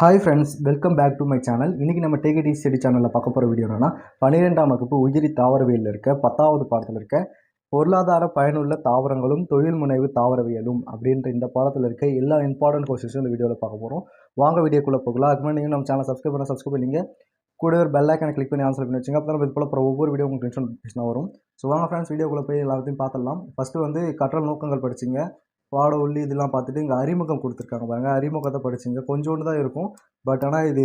Hi friends welcome back to my channel இன்றைக்கி நம்ம டேகடி study சேனலில் பார்க்க போகிற வீடியோ என்னென்னா பன்னிரெண்டாம் வகுப்பு உயிரி தாவரவியலில் இருக்க பத்தாவது பாடத்தில் இருக்க பொருளாதார பயனுள்ள தாவரங்களும் தொழில் முனைவு தாவரவியலும் அப்படின்ற இந்த பாடத்தில் இருக்க எல்லா இம்பார்ட்டன்ட் கொஸ்டின்ஸும் இந்த வீடியோவில் பார்க்க போகிறோம் வாங்க வீடியோக்குள்ளே போகலாம். அதுக்கு நீங்கள் நம்ம சேனல் சப்ஸ்கிரைப் பண்ண சப்ஸ்கிரைப் பண்ணிங்க. கூட ஒரு பெல் ஐக்கனை கிளிக் பண்ணி ஆன்சர் பண்ணி வச்சுங்க. அப்போ நம்ம இது போல் அப்புறம் ஒவ்வொரு வீடியோ உங்களுக்கு டென்ஷன் வரும். ஸோ வாங்க ஃப்ரெண்ட்ஸ் வீடியோக்குள்ளே போய் எல்லாத்தையும் பார்த்துடலாம். ஃபஸ்ட்டு வந்து கற்றல் நோக்கங்கள் படிச்சிங்க. பாட உள்ளி இதெல்லாம் பார்த்துட்டு இங்கே அறிமுகம் கொடுத்துருக்காங்க பாருங்கள் அறிமுகத்தை படிச்சிங்க. கொஞ்சோண்டு தான் இருக்கும். பட் ஆனால் இது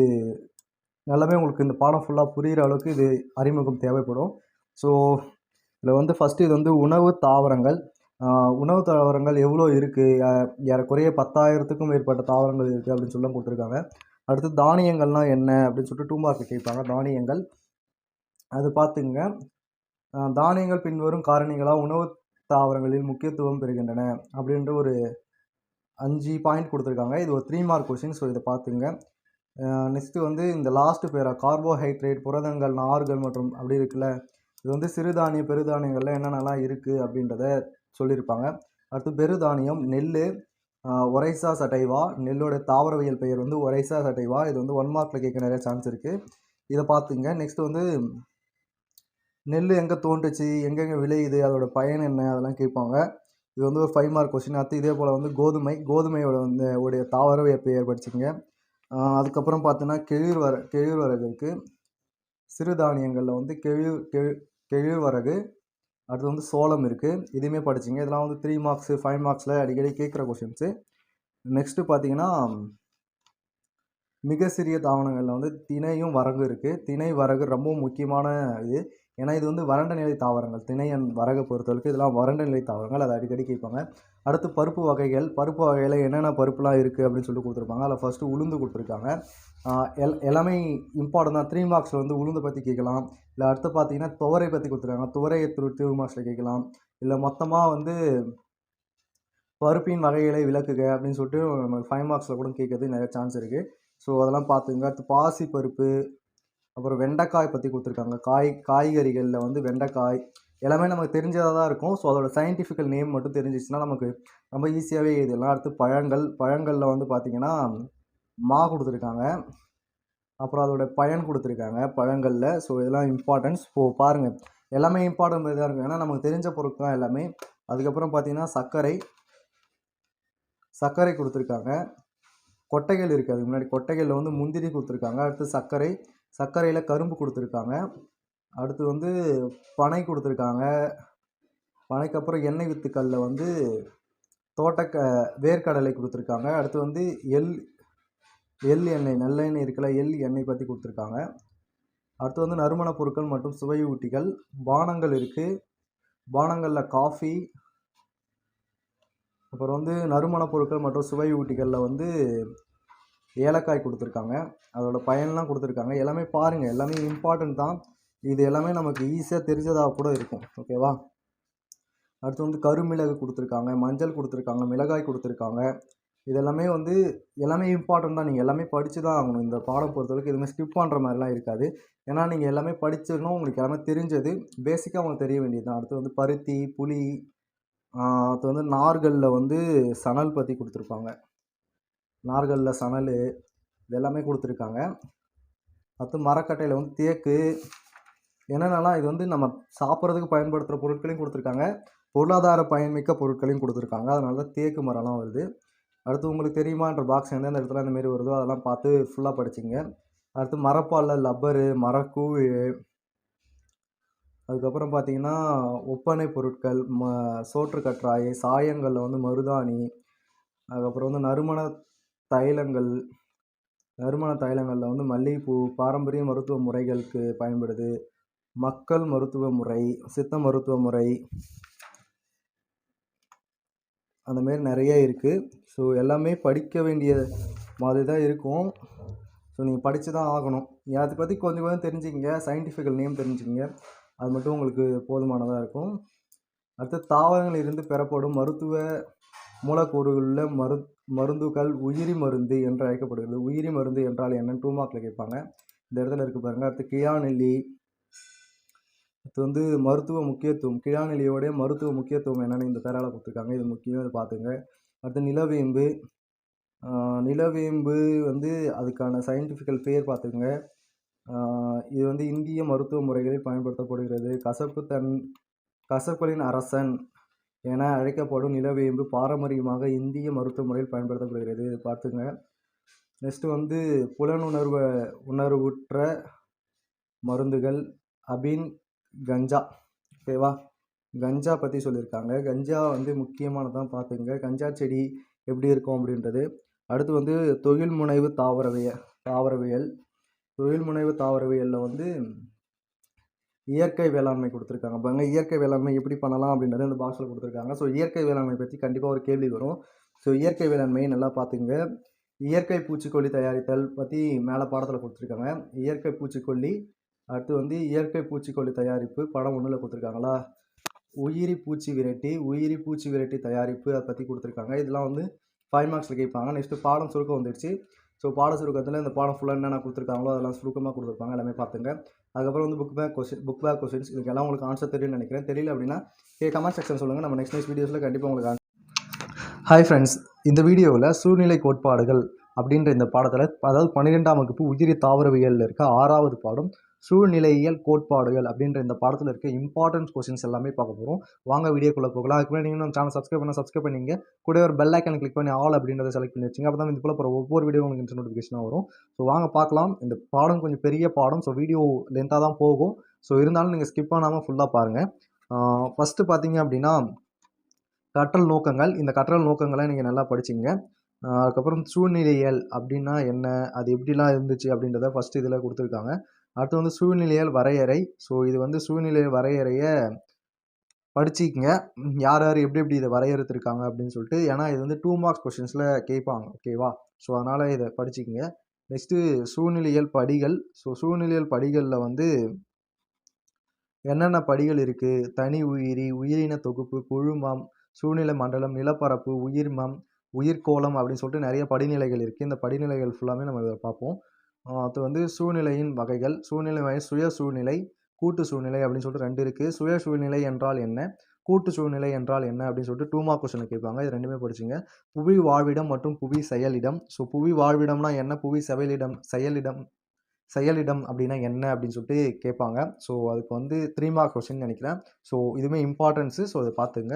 நல்லாவே உங்களுக்கு இந்த பாடம் ஃபுல்லாக புரிகிற அளவுக்கு இது அறிமுகம் தேவைப்படும். ஸோ இதில் வந்து ஃபஸ்ட்டு இது வந்து உணவு தாவரங்கள். உணவு தாவரங்கள் எவ்வளோ இருக்குது ஏறக்குறைய பத்தாயிரத்துக்கும் மேற்பட்ட தாவரங்கள் இருக்குது அப்படின்னு சொல்லி கொடுத்துருக்காங்க. அடுத்து தானியங்கள்லாம் என்ன அப்படின்னு சொல்லிட்டு டூ மார்க் கேட்பாங்க. தானியங்கள். அது பார்த்துங்க தானியங்கள் பின்வரும் காரணிகளாக உணவு தாவரங்களில் முக்கியத்துவம் பெறுகின்றன அப்படின்ற ஒரு அஞ்சு பாயிண்ட் கொடுத்துருக்காங்க. இது ஒரு த்ரீ மார்க் கொஷின் ஸோ இதை பார்த்துங்க. நெக்ஸ்ட்டு வந்து இந்த லாஸ்ட்டு பேரா கார்போஹைட்ரேட் புரதங்கள் நார்கள் மற்றும் அப்படி இருக்குல்ல இது வந்து சிறுதானிய பெருதானியங்கள்ல என்னென்னலாம் இருக்குது அப்படின்றத சொல்லியிருப்பாங்க. அடுத்து பெருதானியம் நெல் ஒரைசா சட்டைவா நெல்லோட தாவரவியல் பெயர் வந்து ஒரைசா சட்டைவா இது வந்து ஒன் மார்க்கில் கேட்க நிறைய சான்ஸ் இருக்குது இதை பார்த்துங்க. நெக்ஸ்ட் வந்து நெல் எங்கே தோன்றுச்சு? எங்கெங்கே விளையுது? அதோட பயன் என்ன? அதெல்லாம் கேட்பாங்க. இது வந்து ஒரு ஃபைவ் மார்க் கொஸ்டின் அடுத்து இதே போல் வந்து கோதுமை கோதுமையோட வந்து உடைய தாவர பெயர் படிச்சுங்க அதுக்கப்புறம் பார்த்தீங்கன்னா கெழிர் கெழிர்வரகு இருக்குது சிறுதானியங்களில் வந்து கெழிர் கெழு கெழிர்வரகு அடுத்து வந்து சோளம் இருக்குது இதுவுமே படிச்சிங்க. இதெல்லாம் வந்து த்ரீ மார்க்ஸு ஃபைவ் மார்க்ஸில் அடிக்கடி கேட்குற கொஷின்ஸு நெக்ஸ்ட்டு பார்த்தீங்கன்னா மிக சிறிய தாவரங்களில் வந்து திணையும் வரகு இருக்குது திணை வரகு ரொம்ப முக்கியமான இது. ஏன்னா இது வந்து வறண்ட நிலை தாவரங்கள் திணையன் வரகை பொறுத்தவரைக்கும் இதெல்லாம் வறண்ட நிலை தாவரங்கள். அதை அடிக்கடி கேட்பாங்க. அடுத்து பருப்பு வகைகள் பருப்பு வகையில் என்னென்ன பருப்புலாம் இருக்குது அப்படின்னு சொல்லி கொடுத்துருப்பாங்க. அதில் ஃபஸ்ட்டு உளுந்து கொடுத்துருக்காங்க. எல் எல்லாமே இம்பார்ட்டன் தான். த்ரீ மார்க்ஸில் வந்து உளுந்து பற்றி கேட்கலாம். இல்லை அடுத்து பார்த்தீங்கன்னா துவரை பற்றி கொடுத்துருக்காங்க. துவரையை த்ரூ த்ரீ மார்க்ஸில் கேட்கலாம். இல்லை மொத்தமாக வந்து பருப்பின் வகைகளை விளக்குக அப்படின்னு சொல்லிட்டு நம்ம ஃபைவ் மார்க்ஸில் கூட கேட்கறது நிறைய சான்ஸ் இருக்குது ஸோ அதெல்லாம் பார்த்துங்க அடுத்து பாசி பருப்பு அப்புறம் வெண்டைக்காய் பற்றி கொடுத்துருக்காங்க. காய் காய்கறிகளில் வந்து வெண்டைக்காய் எல்லாமே நமக்கு தெரிஞ்சதாக தான் இருக்கும். ஸோ அதோட சயின்டிஃபிக்கல் நேம் மட்டும் தெரிஞ்சிச்சுன்னா நமக்கு ரொம்ப ஈஸியாகவே இதெல்லாம் அடுத்து பழங்கள் பழங்களில் வந்து பார்த்திங்கன்னா மா கொடுத்துருக்காங்க. அப்புறம் அதோட பயன் கொடுத்துருக்காங்க பழங்களில். ஸோ இதெல்லாம் இம்பார்ட்டன்ஸ் ஸோ பாருங்கள் எல்லாமே இம்பார்ட்டன் இதாக இருக்கும். ஏன்னா நமக்கு தெரிஞ்ச பொருட்கள் தான் எல்லாமே. அதுக்கப்புறம் பார்த்திங்கன்னா சர்க்கரை சர்க்கரை கொடுத்துருக்காங்க. கொட்டைகள் இருக்குது அதுக்கு முன்னாடி கொட்டைகளில் வந்து முந்திரி கொடுத்துருக்காங்க. அடுத்து சர்க்கரை சர்க்கரையில் கரும்பு கொடுத்துருக்காங்க. அடுத்து வந்து பனை கொடுத்துருக்காங்க. பனைக்கு அப்புறம் எண்ணெய் வித்துக்களில் வந்து தோட்டக்க வேர்க்கடலை கொடுத்துருக்காங்க. அடுத்து வந்து எள் எள் எண்ணெய் நல்லெண்ணெய் இருக்கல எள் எண்ணெய் பற்றி கொடுத்துருக்காங்க. அடுத்து வந்து நறுமணப் பொருட்கள் மற்றும் சுவையூட்டிகள். பானங்கள் இருக்குது பானங்களில் காஃபி. அப்புறம் வந்து நறுமணப் பொருட்கள் மற்றும் சுவையூட்டிகளில் வந்து ஏலக்காய் கொடுத்துருக்காங்க. அதோட பயன்லாம் கொடுத்துருக்காங்க. எல்லாமே பாருங்கள் எல்லாமே இம்பார்ட்டண்ட் தான். இது எல்லாமே நமக்கு ஈஸியாக தெரிஞ்சதாக கூட இருக்கும். ஓகேவா அடுத்து வந்து கருமிளகு கொடுத்துருக்காங்க. மஞ்சள் கொடுத்துருக்காங்க. மிளகாய் கொடுத்துருக்காங்க. இதெல்லாமே வந்து எல்லாமே இம்பார்ட்டண்ட் தான். நீங்கள் எல்லாமே படித்து தான் ஆகணும். இந்த பாடம் பொறுத்தவரைக்கும் எதுவுமே ஸ்கிப் பண்ணுற மாதிரிலாம் இருக்காது. ஏன்னா நீங்கள் எல்லாமே படிச்சிடணும் உங்களுக்கு எல்லாமே தெரிஞ்சது. பேசிக்காக உங்களுக்கு தெரிய வேண்டியது தான். அடுத்து வந்து பருத்தி புளி அடுத்து வந்து நார்களில் வந்து சணல் பற்றி கொடுத்துருப்பாங்க. நார்களில் சணல் இது எல்லாமே கொடுத்துருக்காங்க. அடுத்து மரக்கட்டையில் வந்து தேக்கு என்னென்னலாம் இது வந்து நம்ம சாப்பிட்றதுக்கு பயன்படுத்துகிற பொருட்களையும் கொடுத்துருக்காங்க. பொருளாதார பயன்மிக்க பொருட்களையும் கொடுத்துருக்காங்க. அதனால தான் தேக்கு மரம்லாம் வருது. அடுத்து உங்களுக்கு தெரியுமான்ற பாக்ஸ் எந்தெந்த இடத்துல இந்த வருதோ அதெல்லாம் பார்த்து ஃபுல்லாக படிச்சிங்க. அடுத்து மரப்பாலில் லப்பரு மரக்கூழ் அதுக்கப்புறம் பார்த்தீங்கன்னா ஒப்பனை பொருட்கள் ம சோற்று கற்றாயை சாயங்களில் வந்து மருதாணி அதுக்கப்புறம் வந்து நறுமண தைலங்கள் நறுமண தைலங்களில் வந்து மல்லிகைப்பூ பாரம்பரிய மருத்துவ முறைகளுக்கு பயன்படுது. மக்கள் மருத்துவ முறை சித்த மருத்துவ முறை அந்த மாரி நிறைய இருக்குது ஸோ எல்லாமே படிக்க வேண்டிய மாதிரி தான் இருக்கும். ஸோ நீங்கள் படித்து தான் ஆகணும். நீங்கள் அதை பற்றி கொஞ்சம் கொஞ்சம் தெரிஞ்சுக்கிங்க. Scientifical name தெரிஞ்சுக்கிங்க. அது மட்டும் உங்களுக்கு போதுமானதாக இருக்கும். அடுத்து தாவரங்களில் இருந்து பெறப்படும் மருத்துவ மூலக்கூறுகளில் மரு மருந்துகள் உயிரி மருந்து என்று அழைக்கப்படுகிறது. உயிரி மருந்து என்றால் என்னன்னு டூ மார்க்கில் கேட்பாங்க. இந்த இடத்துல இருக்குது பாருங்கள் அடுத்து கியாநெல்லி அடுத்து வந்து மருத்துவ முக்கியத்துவம். கிழாநிலையோடைய மருத்துவ முக்கியத்துவம் என்னென்னு இந்த தரால கொடுத்துருக்காங்க. இது முக்கியம். இதை பார்த்துங்க. அடுத்து நிலவேம்பு. நிலவேம்பு வந்து அதுக்கான சயின்டிஃபிக்கல் பேர் பார்த்துக்கோங்க. இது வந்து இந்திய மருத்துவ முறைகளில் பயன்படுத்தப்படுகிறது. கசப்பு தன் கசப்புகளின் அரசன். என அழைக்கப்படும் நிலவேம்பு பாரம்பரியமாக இந்திய மருத்துவ முறையில் பயன்படுத்தப்படுகிறது. இது பார்த்துங்க. நெக்ஸ்ட்டு வந்து புலனுணர்வு உணர்வுற்ற மருந்துகள். அபின் கஞ்சா. ஓகேவா கஞ்சா பற்றி சொல்லியிருக்காங்க. கஞ்சா வந்து முக்கியமானதான் பார்த்துங்க. கஞ்சா செடி எப்படி இருக்கும் அப்படின்றது. அடுத்து வந்து தொழில் முனைவு தாவரவியல். தாவரவியல் தொழில் முனைவு தாவரவியலில் வந்து இயற்கை வேளாண்மை கொடுத்துருக்காங்க. பாருங்க இயற்கை வேளாண்மை எப்படி பண்ணலாம் அப்படின்றது இந்த பாக்ஸில் கொடுத்துருக்காங்க. ஸோ இயற்கை வேளாண்மை பற்றி கண்டிப்பாக ஒரு கேள்வி வரும். ஸோ இயற்கை வேளாண்மையை நல்லா பார்த்துங்க இயற்கை பூச்சிக்கொல்லி தயாரித்தல் பற்றி மேலே பாடத்தில் கொடுத்துருக்காங்க. இயற்கை பூச்சிக்கொல்லி அடுத்து வந்து இயற்கை பூச்சிக்கொல்லி தயாரிப்பு படம் ஒன்றில் கொடுத்துருக்காங்களா? உயிரி பூச்சி விரட்டி உயிரி பூச்சி விரட்டி தயாரிப்பு அதை பற்றி கொடுத்துருக்காங்க. இதெல்லாம் வந்து ஃபைவ் மார்க்ஸில் கேட்பாங்க. நெக்ஸ்ட்டு பாடம் சுருக்கம் வந்துடுச்சு. ஸோ பாட சுருக்கத்தில் இந்த பாடம் ஃபுல்லாக என்னென்ன கொடுத்துருக்காங்களோ அதெல்லாம் சுருக்கமாக கொடுத்துருப்பாங்க. எல்லாமே பார்த்துங்க. அதுக்கப்புறம் வந்து book back question book back questions இதுக்கெல்லாம் உங்களுக்கு ஆன்சர் தெரியும்னு நினைக்கிறேன். தெரியல அப்படின்னா கே கமெண்ட் செக்ஷன் சொல்லுங்கள் நம்ம நெக்ஸ்ட் நெக்ஸ்ட் வீடியோஸில் கண்டிப்பாக உங்களுக்கு ஹாய் ஃப்ரெண்ட்ஸ் இந்த வீடியோவில் சூழ்நிலை கோட்பாடுகள் அப்படின்ற இந்த பாடத்தில் அதாவது பன்னிரெண்டாம் வகுப்பு உயிரி தாவரவியலில் இருக்க ஆறாவது பாடம் சூழ்நிலையியல் கோட்பாடுகள் அப்படின்ற இந்த பாடத்தில் இருக்க இம்பார்ட்டன்ஸ் கொஸ்டின்ஸ் எல்லாமே பார்க்க போகிறோம் வாங்க வீடியோக்குள்ளே போகலாம். அதுக்கு நீங்கள் நம்ம சேனல் சப்ஸ்கிரைப் பண்ண சப்ஸ்கிரைப் பண்ணிங்க. கூட ஒரு பெல் ஐக்கன் கிளிக் பண்ணி ஆல் அப்படின்றத செலக்ட் பண்ணி வச்சுங்க. அப்போ தான் இது போல போகிற ஒவ்வொரு வீடியோ உங்களுக்கு நோட்டிஃபிகேஷனாக வரும். ஸோ வாங்க பார்க்கலாம். இந்த பாடம் கொஞ்சம் பெரிய பாடம். ஸோ வீடியோ லென்த்தாக தான் போகும். ஸோ இருந்தாலும் நீங்கள் ஸ்கிப் பண்ணாமல் ஃபுல்லாக பாருங்கள் ஃபஸ்ட்டு பார்த்தீங்க அப்படின்னா கற்றல் நோக்கங்கள். இந்த கற்றல் நோக்கங்களை நீங்கள் நல்லா படிச்சிங்க. அதுக்கப்புறம் சூழ்நிலையியல் அப்படின்னா என்ன? அது எப்படிலாம் இருந்துச்சு அப்படின்றத ஃபஸ்ட்டு இதில் கொடுத்துருக்காங்க. அடுத்து வந்து சூழ்நிலையியல் வரையறை. ஸோ இது வந்து சூழ்நிலையல் வரையறையை படிச்சிக்கங்க. யார் யார் எப்படி எப்படி இதை வரையறுத்துருக்காங்க அப்படின்னு சொல்லிட்டு ஏன்னா இது வந்து டூ மார்க்ஸ் கொஷின்ஸில் கேட்பாங்க. ஓகேவா ஸோ அதனால் இதை படிச்சிக்கங்க. நெக்ஸ்ட்டு சூழ்நிலையியல் படிகள். ஸோ சூழ்நிலையியல் படிகளில் வந்து என்னென்ன படிகள் இருக்குது தனி உயிரி உயிரின தொகுப்பு குழுமம் சூழ்நிலை மண்டலம் நிலப்பரப்பு உயிர்மம் உயிர்கோளம் அப்படின்னு சொல்லிட்டு நிறைய படிநிலைகள் இருக்குது இந்த படிநிலைகள் ஃபுல்லாமே நம்ம இதை பார்ப்போம். அது வந்து சூழ்நிலையின் வகைகள். சூழ்நிலை வகை சுய சூழ்நிலை கூட்டு சூழ்நிலை அப்படின்னு சொல்லிட்டு ரெண்டு இருக்குது சுய சூழ்நிலை என்றால் என்ன? கூட்டு சூழ்நிலை என்றால் என்ன அப்படின்னு சொல்லிட்டு டூ மார்க் கொஸ்டின் கேட்பாங்க. இது ரெண்டுமே படிச்சுங்க. புவி வாழ்விடம் மற்றும் புவி செயலிடம். ஸோ புவி வாழ்விடம்னா என்ன? புவி செயலிடம் செயலிடம் செயலிடம் அப்படின்னா என்ன அப்படின்னு சொல்லிட்டு கேட்பாங்க. ஸோ அதுக்கு வந்து த்ரீ மார்க் கொஸ்டின் நினைக்கிறேன். ஸோ இதுவுமே இம்பார்ட்டன்ஸு ஸோ அதை பார்த்துங்க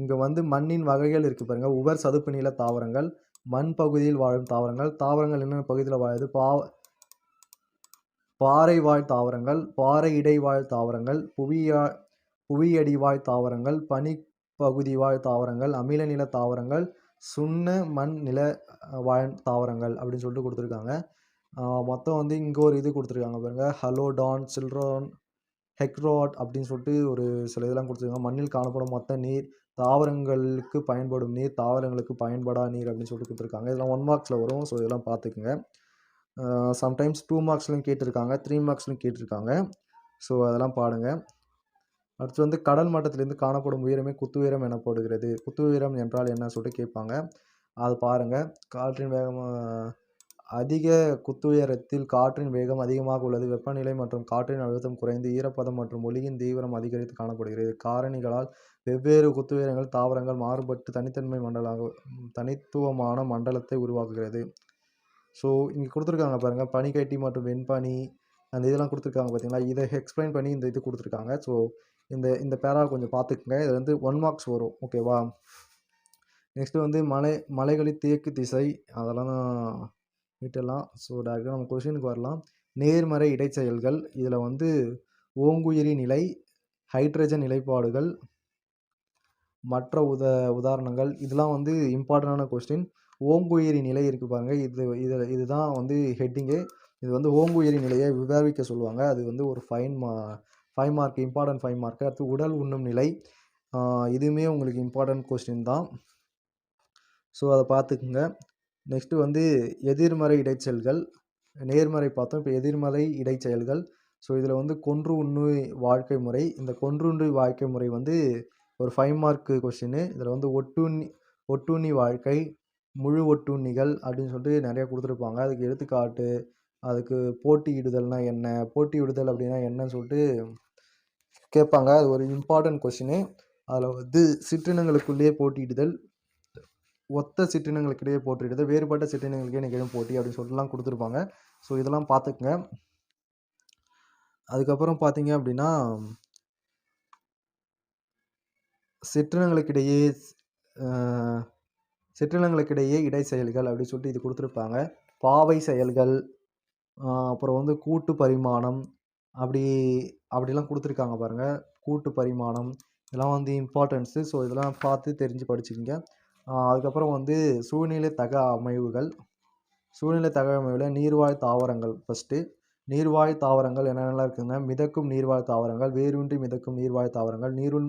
இங்கே வந்து மண்ணின் வகைகள் இருக்குது பாருங்கள் உவர் சதுப்பு நில தாவரங்கள் மண் பகுதியில் வாழும் தாவரங்கள் தாவரங்கள் என்னென்ன பகுதியில் வாழுது? பா பாறை வாழ் தாவரங்கள் பாறை இடைவாழ் தாவரங்கள் புவியா புவியடிவாழ் தாவரங்கள் பனிப்பகுதி வாழ் தாவரங்கள் அமில நில தாவரங்கள் சுண்ண மண் நில வாழ் தாவரங்கள் அப்படின்னு சொல்லிட்டு கொடுத்துருக்காங்க. மொத்தம் வந்து இங்கே ஒரு இது கொடுத்துருக்காங்க பாருங்கள் ஹலோடான் சில்ட்ரான் ஹெக்ரோட் அப்படின்னு சொல்லிட்டு ஒரு சில இதெல்லாம் கொடுத்துருக்காங்க. மண்ணில் காணப்படும் மொத்த நீர் தாவரங்களுக்கு பயன்படும் நீர் தாவரங்களுக்கு பயன்படா நீர் அப்படின்னு சொல்லிட்டு கொடுத்துருக்காங்க. இதெல்லாம் ஒன் மார்க்ஸில் வரும். ஸோ இதெல்லாம் பார்த்துக்குங்க. சம்டைம்ஸ் டூ மார்க்ஸ்லையும் கேட்டிருக்காங்க. த்ரீ மார்க்ஸ்லையும் கேட்டிருக்காங்க. ஸோ அதெல்லாம் பாடுங்க. அடுத்து வந்து கடல் மட்டத்திலேருந்து காணப்படும் உயரமே குத்துயரம் எனப்படுகிறது. குத்துயரம் என்றால் என்ன சொல்லிட்டு கேட்பாங்க. அது பாருங்கள் காற்றின் வேகமாக அதிக குத்துயரத்தில் காற்றின் வேகம் அதிகமாக உள்ளது. வெப்பநிலை மற்றும் காற்றின் அழுத்தம் குறைந்து ஈரப்பதம் மற்றும் ஒளியின் தீவிரம் அதிகரித்து காணப்படுகிறது. காரணிகளால் வெவ்வேறு குத்துயரங்கள் தாவரங்கள் மாறுபட்டு தனித்தன்மை மண்டலாக தனித்துவமான மண்டலத்தை உருவாக்குகிறது. ஸோ இங்கே கொடுத்துருக்காங்க பாருங்கள் பனிக்கட்டி மற்றும் வெண்பனி அந்த இதெல்லாம் கொடுத்துருக்காங்க பார்த்தீங்களா இதை எக்ஸ்பிளைன் பண்ணி இந்த இது கொடுத்துருக்காங்க. ஸோ இந்த இந்த பேரா கொஞ்சம் பார்த்துக்குங்க. இது வந்து ஒன் மார்க்ஸ் வரும். ஓகேவா நெக்ஸ்ட்டு வந்து மலை மலைகளின் தேக்கு திசை. அதெல்லாம் விட்டுடலாம் ஸோ டேரெக்டாக நம்ம கொஷினுக்கு வரலாம். நேர்மறை இடைச்செயல்கள். இதில் வந்து ஓங்குயிரி நிலை ஹைட்ரஜன் நிலைப்பாடுகள் மற்ற உத உதாரணங்கள். இதெல்லாம் வந்து இம்பார்ட்டண்டான கொஸ்டின் ஓங்குயிரி நிலை இருக்குது பாருங்கள் இது இது இதுதான் வந்து ஹெட்டிங்கு இது வந்து ஓங்குயிரி நிலையை விவாதிக்க சொல்லுவாங்க. அது வந்து ஒரு ஃபைன் மா five mark important five mark அடுத்து உடல் உண்ணும் நிலை. இதுவுமே உங்களுக்கு இம்பார்ட்டன்ட் கொஸ்டின் தான். ஸோ அதை பார்த்துக்குங்க. நெக்ஸ்ட்டு வந்து எதிர்மறை இடைச்செயல்கள். நேர்மறை பார்த்தோம் இப்போ எதிர்மறை இடைச்செயல்கள். ஸோ இதில் வந்து கொன்று உண்ணு வாழ்க்கை முறை. இந்த கொன்றுண்ணி வாழ்க்கை முறை வந்து ஒரு ஃபைவ் மார்க்கு கொஸ்டின் இதில் வந்து ஒட்டுண்ணி ஒட்டுண்ணி வாழ்க்கை முழு ஒட்டுண்ணிகள் அப்படின்னு சொல்லிட்டு நிறையா கொடுத்துருப்பாங்க. அதுக்கு எடுத்துக்காட்டு அதுக்கு போட்டியிடுதல்னா என்ன போட்டியிடுதல் அப்படின்னா என்னன்னு சொல்லிட்டு கேட்பாங்க. அது ஒரு இம்பார்ட்டன்ட் கொஸ்டின் அதில் வந்து சிற்றினங்களுக்குள்ளேயே போட்டியிடுதல் ஒத்த சிற்றினங்களுக்கிடையே போட்டியிடுதல் வேறுபட்ட சிற்றினங்களுக்கே நிகழும் போட்டி அப்படின்னு சொல்லிட்டுலாம் கொடுத்துருப்பாங்க. ஸோ இதெல்லாம் பார்த்துக்குங்க. அதுக்கப்புறம் பார்த்தீங்க அப்படின்னா சிற்றினங்களுக்கிடையே சிற்றினங்களுக்கிடையே இடை செயல்கள் அப்படின்னு சொல்லிட்டு இது கொடுத்துருப்பாங்க. பாவை செயல்கள் அப்புறம் வந்து கூட்டு பரிமாணம் அப்படி அப்படிலாம் கொடுத்துருக்காங்க பாருங்கள் கூட்டு பரிமாணம் இதெல்லாம் வந்து இம்பார்ட்டன்ஸு ஸோ இதெல்லாம் பார்த்து தெரிஞ்சு படிச்சுக்கோங்க. அதுக்கப்புறம் வந்து சூழ்நிலை தக அமைவுகள். சூழ்நிலை தக அமைவில் நீர்வாழ் தாவரங்கள் ஃபஸ்ட்டு நீர்வாழ் தாவரங்கள் என்னென்னலாம் இருக்குதுன்னா மிதக்கும் நீர்வாழ் தாவரங்கள் வேரூன்றி மிதக்கும் நீர்வாழ் தாவரங்கள் நீருள்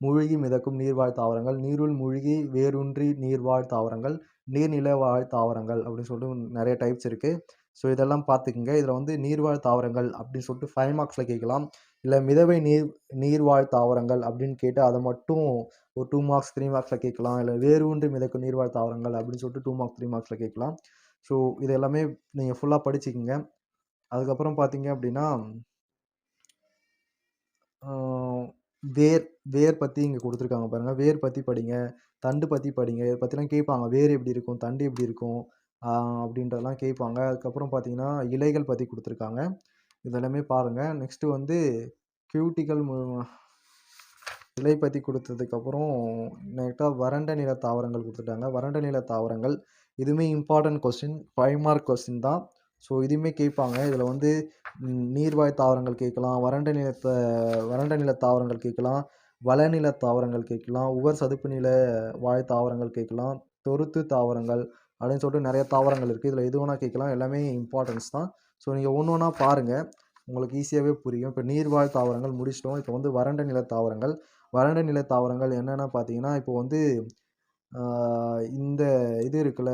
மூழ்கி மிதக்கும் நீர்வாழ் தாவரங்கள் நீருள் மூழ்கி வேரூன்றி நீர்வாழ் தாவரங்கள் நீர்நிலை வாழ் தாவரங்கள் அப்படின்னு சொல்லிட்டு நிறைய டைப்ஸ் இருக்குது ஸோ இதெல்லாம் பார்த்துக்குங்க. இதில் வந்து நீர்வாழ் தாவரங்கள் அப்படின்னு சொல்லிட்டு ஃபைவ் மார்க்ஸில் கேட்கலாம். இல்லை மிதவை நீர் நீர்வாழ் தாவரங்கள் அப்படின்னு கேட்டு அதை மட்டும் ஒரு டூ மார்க்ஸ் த்ரீ மார்க்ஸில் கேட்கலாம். இல்லை வேரூன்றி மிதக்கும் நீர்வாழ் தாவரங்கள் அப்படின்னு சொல்லிட்டு டூ மார்க்ஸ் த்ரீ மார்க்ஸில் கேட்கலாம். ஸோ இது எல்லாமே நீங்கள் ஃபுல்லாக படிச்சுக்கிங்க. அதுக்கப்புறம் பார்த்தீங்க அப்படின்னா வேர் வேர் பற்றி இங்கே கொடுத்துருக்காங்க பாருங்கள் வேர் பற்றி படிங்க. தண்டு பற்றி படிங்க. இதை பற்றிலாம் கேட்பாங்க. வேர் எப்படி இருக்கும்? தண்டு எப்படி இருக்கும்? அப்படின்றதெல்லாம் கேட்பாங்க. அதுக்கப்புறம் பார்த்தீங்கன்னா இலைகள் பற்றி கொடுத்துருக்காங்க. இதெல்லாமே பாருங்கள் நெக்ஸ்ட்டு வந்து கியூட்டிக்கல் இலை பற்றி கொடுத்ததுக்கப்புறம் நெக்ஸ்ட்டாக வறண்ட நில தாவரங்கள் கொடுத்துட்டாங்க. வறண்ட நில தாவரங்கள் இதுவுமே important question five mark question தான். ஸோ இதுவுமே கேட்பாங்க. இதில் வந்து நீர்வாய் நீர்வாழ் தாவரங்கள் கேட்கலாம். வறண்ட நிலத்தை வறண்ட நில தாவரங்கள் கேட்கலாம். வளநில தாவரங்கள் கேட்கலாம். உவர் சதுப்பு நில வாழ் தாவரங்கள் கேட்கலாம். தொருத்து தாவரங்கள் அப்படின்னு சொல்லிட்டு நிறைய தாவரங்கள் இருக்குது இதில் எது வேணால் கேட்கலாம். எல்லாமே இம்பார்ட்டன்ஸ் தான். ஸோ நீங்கள் ஒன்று ஒன்றா பாருங்கள் உங்களுக்கு ஈஸியாகவே புரியும். இப்போ நீர்வாழ் தாவரங்கள் முடிச்சிட்டோம். இப்போ வந்து வறண்ட நில தாவரங்கள். வறண்ட நில தாவரங்கள் என்னென்ன பார்த்தீங்கன்னா இப்போ வந்து இந்த இது இருக்குல்ல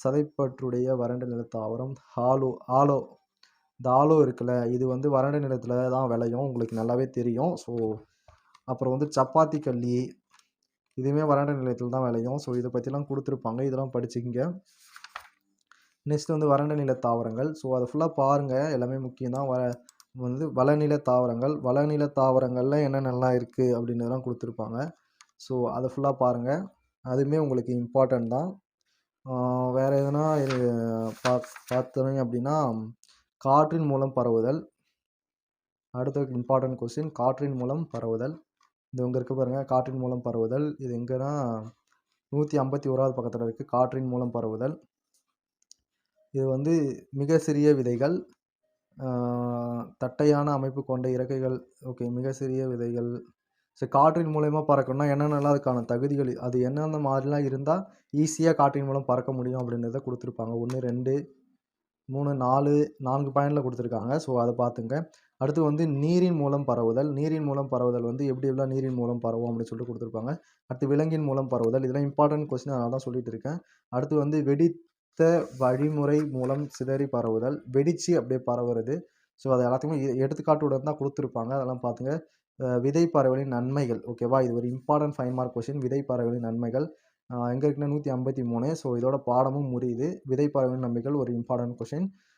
சதைப்பற்றுடைய வறண்ட நில தாவரம் ஹாலோ ஆலோ இந்த ஆலோ இருக்குல்ல இது வந்து வறண்ட நிலத்தில் தான் விளையும். உங்களுக்கு நல்லாவே தெரியும். ஸோ அப்புறம் வந்து சப்பாத்தி கல்லி இதுவுமே வறண்ட நிலத்தில் தான் விளையும் ஸோ இதை பற்றிலாம் கொடுத்துருப்பாங்க. இதெல்லாம் படிச்சுக்கிங்க. நெக்ஸ்ட் வந்து வறண்ட நில தாவரங்கள். ஸோ அதை ஃபுல்லாக பாருங்கள் எல்லாமே முக்கியம் தான். வ வந்து வளநில தாவரங்கள். வளநில தாவரங்களில் என்னென்னலாம் இருக்குது அப்படின்றதெல்லாம் கொடுத்துருப்பாங்க. ஸோ அதை ஃபுல்லாக பாருங்கள் அதுவுமே உங்களுக்கு இம்பார்ட்டன்ட் தான். வேறு எதுனா இது பா பார்த்தோம் அப்படின்னா காற்றின் மூலம் பரவுதல். அடுத்த இம்பார்ட்டன்ட் கொஸ்டின் காற்றின் மூலம் பரவுதல். இது இங்கே இருக்குது பாருங்கள் காற்றின் மூலம் பரவுதல். இது எங்கன்னா நூற்றி ஐம்பத்தி ஓராவது பக்கத்தில் இருக்குது காற்றின் மூலம் பரவுதல். இது வந்து மிக சிறிய விதைகள். தட்டையான அமைப்பு கொண்ட இறக்கைகள். ஓகே மிக சிறிய விதைகள். சரி காற்றின் மூலயமா பறக்கணும்னா என்னென்னலாம் அதுக்கான தகுதிகள் அது என்னென்ன மாதிரிலாம் இருந்தால் ஈஸியாக காற்றின் மூலம் பறக்க முடியும் அப்படின்றத கொடுத்துருப்பாங்க. ஒன்று ரெண்டு மூணு நாலு நான்கு பாயிண்டில் கொடுத்துருக்காங்க. ஸோ அதை பார்த்துங்க. அடுத்து வந்து நீரின் மூலம் பரவுதல். நீரின் மூலம் பரவுதல் வந்து எப்படி எப்படிலாம் நீரின் மூலம் பரவும் அப்படின்னு சொல்லிட்டு கொடுத்துருப்பாங்க. அடுத்து விலங்கின் மூலம் பரவுதல். இதெல்லாம் இம்பார்ட்டன்ட் கொஸ்டின் அதனால் தான் சொல்லிட்டு இருக்கேன். அடுத்து வந்து வெடித்த வழிமுறை மூலம் சிதறி பரவுதல். வெடிச்சு அப்படியே பரவுறது. ஸோ அது எல்லாத்துக்குமே எ- எடுத்துக்காட்டுடன் தான் கொடுத்துருப்பாங்க. அதெல்லாம் பார்த்துங்க விதை பரவலின் நன்மைகள். ஓகேவா இது ஒரு இம்பார்ட்டன்ட் ஃபைவ் மார்க் கொஸ்டின் விதை பறவைகளின் நன்மைகள் எங்கே இருக்குன்னா நூற்றி ஐம்பத்தி மூணு. ஸோ இதோட பாடமும் முடியுது விதை பறவைகளின் நன்மைகள் ஒரு important question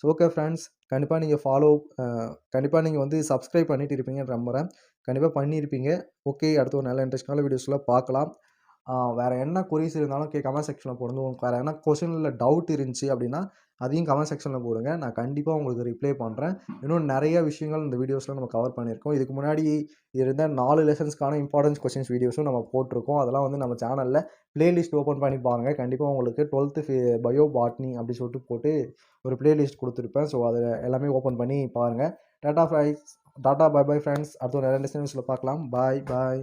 so okay friends கண்டிப்பாக நீங்கள் ஃபாலோ கண்டிப்பாக நீங்கள் வந்து சப்ஸ்கிரைப் பண்ணிட்டு இருப்பீங்கன்னு நம்புகிறேன் கண்டிப்பாக பண்ணியிருப்பீங்க ஓகே அடுத்து ஒரு நல்ல இன்ட்ரெஸ்டான வீடியோஸில் பார்க்கலாம். வேறு என்ன கொரிஸ் இருந்தாலும் கே கமெண்ட் செக்ஷனில் போடுங்க. உங்களுக்கு வேறு என்ன கொஷினில் டவுட் இருந்துச்சு அப்படின்னா அதையும் கமெண்ட் செக்ஷனில் போடுங்க. நான் கண்டிப்பாக உங்களுக்கு ரிப்ளை பண்ணுறேன் இன்னும் நிறைய விஷயங்கள் இந்த வீடியோஸில் நம்ம கவர் பண்ணியிருக்கோம். இதுக்கு முன்னாடி இருந்த நாலு லெசன்ஸ்க்கான இம்பார்ட்டன்ஸ் கொஸ்டின்ஸ் வீடியோஸும் நம்ம போட்டிருக்கோம். அதெல்லாம் வந்து நம்ம சேனலில் ப்ளேலிஸ்ட் ஓப்பன் பண்ணி பாருங்கள் கண்டிப்பாக உங்களுக்கு டுவெல்த்து பயோ பாட்னி அப்படி சொல்லிட்டு போட்டு ஒரு ப்ளேலிஸ்ட் கொடுத்துருப்பேன். ஸோ அதை எல்லாமே ஓப்பன் பண்ணி பாருங்கள் tata friends tata bye bye friends அடுத்த நிறைய லெசன்ஸில் பார்க்கலாம். பாய் பாய்